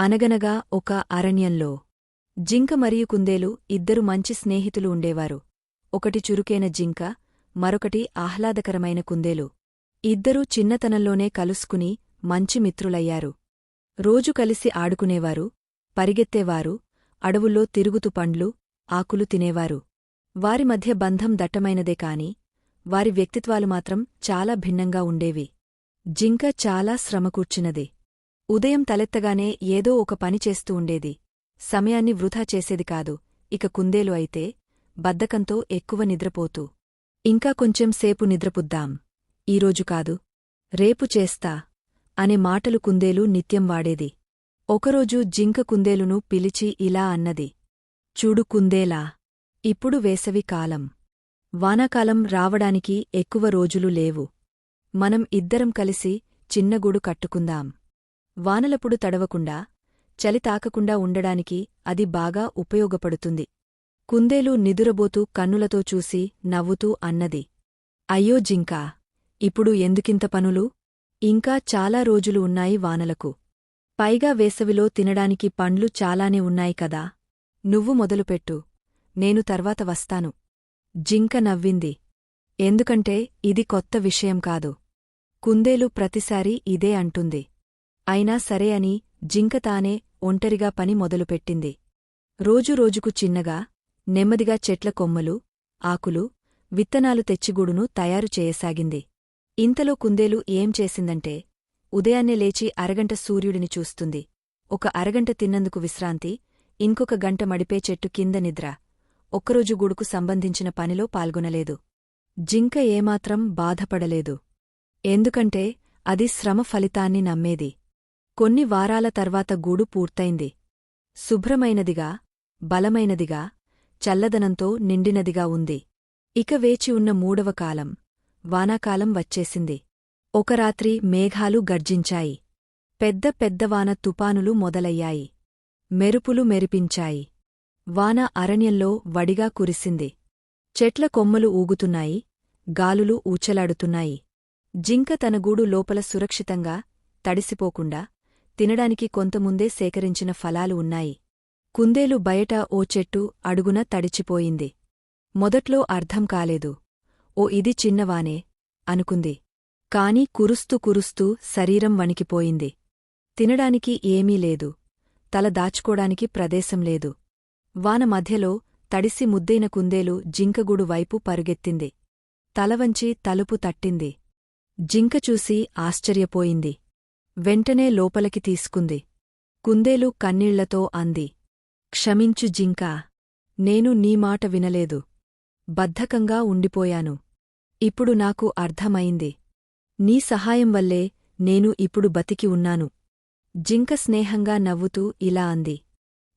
అనగనగా ఒక అరణ్యంలో. జింక మరియు కుందేలు ఇద్దరు మంచి స్నేహితులు ఉండేవారు. ఒకటి చురుకైన జింక మరొకటి ఆహ్లాదకరమైన కుందేలు. ఇద్దరూ చిన్నతనంలోనే కలుసుకుని మంచి మిత్రులయ్యారు. రోజు కలిసి ఆడుకునేవారు పరిగెత్తేవారు అడవుల్లో తిరుగుతూ పండ్లు ఆకులు తినేవారు. వారి మధ్య బంధం దట్టమైనదే కాని వారి వ్యక్తిత్వాలు మాత్రం చాలా భిన్నంగా ఉండేవి. జింక చాలా శ్రమకూర్చినది. ఉదయం తలెత్తగానే ఏదో ఒక పని చేస్తూ ఉండేది. సమయాన్ని వృధా చేసేది కాదు. ఇక కుందేలు అయితే బద్దకంతో ఎక్కువ నిద్రపోతూ. ఇంకా కొంచెం సేపు నిద్రపుద్దాం. ఈరోజు కాదు. రేపు చేస్తా అనే మాటలు కుందేలు నిత్యం వాడేది. ఒకరోజు జింక కుందేలును పిలిచి ఇలా అన్నది. చూడు కుందేలా ఇప్పుడు వేసవి కాలం. వానాకాలం రావడానికి ఎక్కువ రోజులు లేవు. మనం ఇద్దరం కలిసి చిన్నగూడు కట్టుకుందాం. వానలపుడు తడవకుండా చలి తాకకుండా ఉండడానికి అది బాగా ఉపయోగపడుతుంది. కుందేలు నిదురబోతూ కన్నులతో చూసి నవ్వుతూ అన్నది అయ్యో జింకా ఇప్పుడు ఎందుకింత పనులు? ఇంకా చాలా రోజులు ఉన్నాయి వానలకు. పైగా వేసవిలో తినడానికి పండ్లు చాలానే ఉన్నాయి కదా. నువ్వు మొదలుపెట్టు. నేను తర్వాత వస్తాను. జింక నవ్వింది ఎందుకంటే ఇది కొత్త విషయం కాదు. కుందేలు ప్రతిసారీ ఇదే అంటుంది. అయినా సరే అని జింక తానే ఒంటరిగా పని మొదలుపెట్టింది. రోజురోజుకు చిన్నగా నెమ్మదిగా చెట్ల కొమ్మలు ఆకులు విత్తనాలు తెచ్చిగూడును తయారు చేయసాగింది. ఇంతలో కుందేలు ఏం చేసిందంటే ఉదయాన్నే లేచి అరగంట సూర్యుడిని చూస్తుంది. ఒక అరగంట తిన్నందుకు విశ్రాంతి ఇంకొక గంట మడిపే చెట్టు కింద నిద్ర. ఒక్కరోజు గూడుకు సంబంధించిన పనిలో పాల్గొనలేదు. జింక ఏమాత్రం బాధపడలేదు. ఎందుకంటే అది శ్రమ ఫలితాన్ని నమ్మేది. కొన్ని వారాల తర్వాత గూడు పూర్తయింది. శుభ్రమైనదిగా బలమైనదిగా చల్లదనంతో నిండినదిగా ఉంది. ఇక వేచి ఉన్న మూడవ కాలం వానాకాలం వచ్చేసింది. ఒక రాత్రి మేఘాలు గర్జించాయి. పెద్ద పెద్దవాన తుపానులు మొదలయ్యాయి. మెరుపులు మెరిపించాయి. వాన అరణ్యంలో వడిగా కురిసింది. చెట్ల కొమ్మలు ఊగుతున్నాయి గాలులు ఊచలాడుతున్నాయి. జింక తన గూడు లోపల సురక్షితంగా తడిసిపోకుండా తినడానికి కొంతముందే సేకరించిన ఫలాలు ఉన్నాయి. కుందేలు బయట ఓ చెట్టు అడుగున తడిచిపోయింది. మొదట్లో అర్థం కాలేదు. ఓ ఇది చిన్నవానే అనుకుంది. కాని కురుస్తూ కురుస్తూ శరీరం వణికిపోయింది. తినడానికి ఏమీ లేదు. తల దాచుకోడానికి ప్రదేశం లేదు. వాన మధ్యలో తడిసి ముద్దైన కుందేలు జింకగూడు వైపు పరుగెత్తింది. తలవంచి తలుపు తట్టింది. జింక చూసి ఆశ్చర్యపోయింది. వెంటనే లోపలికి తీసుకుంది. కుందేలు కన్నీళ్ళతో అంది. క్షమించు జింకా. నేను నీ మాట వినలేదు. బద్ధకంగా ఉండిపోయాను. ఇప్పుడు నాకు అర్థమైంది. నీ సహాయం వల్లే నేను ఇప్పుడు బతికి ఉన్నాను. జింక స్నేహంగా నవ్వుతూ ఇలా అంది.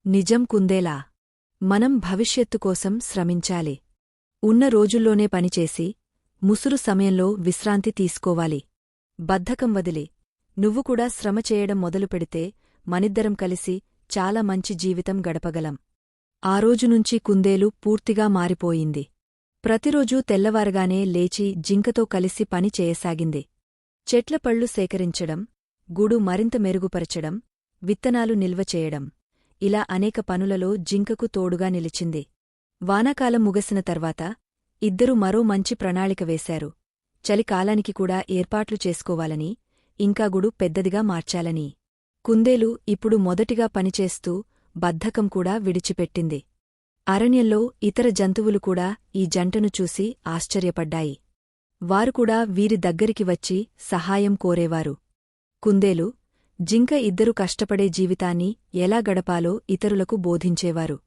నిజం కుందేలా. మనం భవిష్యత్తు కోసం శ్రమించాలి. ఉన్న రోజుల్లోనే పనిచేసి ముసురు సమయంలో విశ్రాంతి తీసుకోవాలి. బద్ధకం వదిలి. నువ్వు కూడా శ్రమ చేయడం మొదలుపెడితే మనిద్దరం కలిసి చాలా మంచి జీవితం గడపగలం. ఆ రోజునుంచి కుందేలు పూర్తిగా మారిపోయింది. ప్రతిరోజూ తెల్లవారగానే లేచి జింకతో కలిసి పని చేయసాగింది. చెట్ల పళ్ళు సేకరించడం గూడు మరింత మెరుగుపరచడం విత్తనాలు నిల్వ చేయడం ఇలా అనేక పనులలో జింకకు తోడుగా నిలిచింది. వానాకాలం ముగసిన తర్వాత ఇద్దరూ మరో మంచి ప్రణాళిక వేశారు. చలికాలానికి కూడా ఏర్పాట్లు చేసుకోవాలని ఇంకా గుడు పెద్దదిగా మార్చాలని. కుందేలు ఇప్పుడు మొదటిగా పనిచేస్తూ బద్ధకం కూడా విడిచిపెట్టింది. అరణ్యంలో ఇతర జంతువులు కూడా ఈ జంటను చూసి ఆశ్చర్యపడ్డాయి. వారు కూడా వీరి దగ్గరికి వచ్చి సహాయం కోరేవారు. కుందేలు జింక ఇద్దరు కష్టపడే జీవితాన్ని ఎలా గడపాలో ఇతరులకు బోధించేవారు.